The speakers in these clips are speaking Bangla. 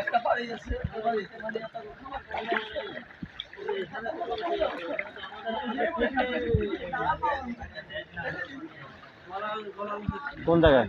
একটা বাড়ি আছে কোন জায়গায়?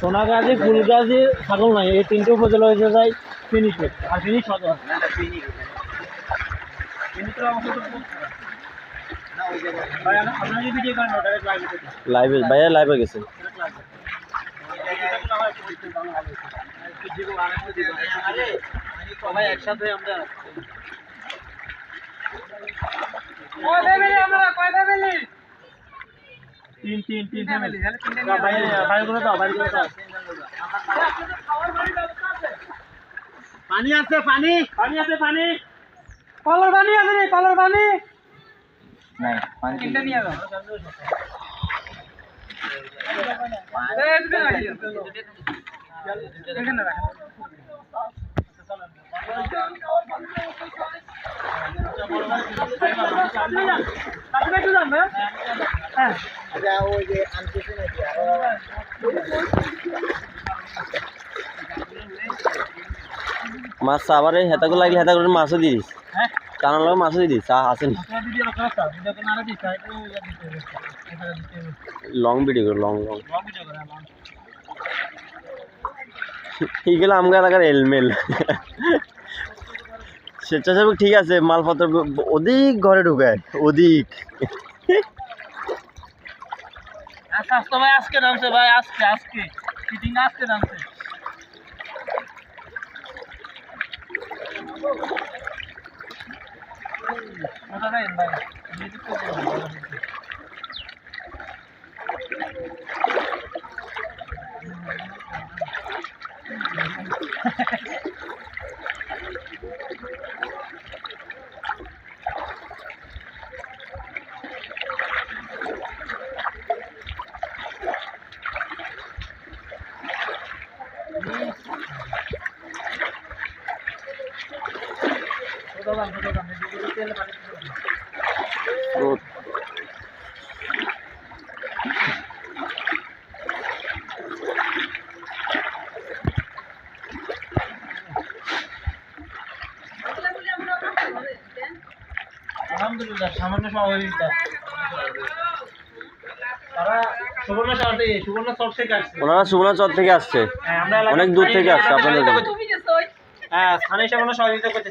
সোনাগাছি ফুলগাছি ছাগল নাই। এই তিনটে উপজেলা হয়েছে যায় ফিনিশে আর ফিনিশ সদর। লাইভ লাইভে ভাইয়া লাইভে গেছে। সবাই একসাথে আমরা তিন তিন তিন ফ্যামিলি বাইরে বাইরে করে দাও বাইরে করে দাও। পানি আছে পানি। পানি আছে পানি। কলার পানি আছে রে কলার পানি। নাই পানি তিনটা নিয়ে যাও। এখানে রাখ হ্যাঁ মাছ আবার এই হেতাগুলো লাগলে হেতাগুলো মাছও দিয়ে দিস। হ্যাঁ? টানার লগে মাছও দিয়ে দিস চা আসেনি হয় লং ভিডিও করে লং লং লং ভিডিও করে লং এইগুলো আমগা এলাকার এলমেল। স্বেচ্ছাসেবক ঠিক আছে মালপত্র অধিক ঘরে ঢুকায় অধিক। আচ্ছা আজকে ভাই আজকে নামছে ভাই আজকে আজকে। ফিটিং আজকে নামছে। ভাই? আলহামদুলিল্লাহ সামান্য সহযোগিতা। তারা সুবর্ণ শহর থেকে সুবর্ণ চর থেকে আসছে। ওনারা সুবর্ণা চর থেকে আসছে। হ্যাঁ, আমরা অনেক দূর থেকে আসছে আপনাদের হ্যাঁ স্থানীয় সহযোগিতা করতে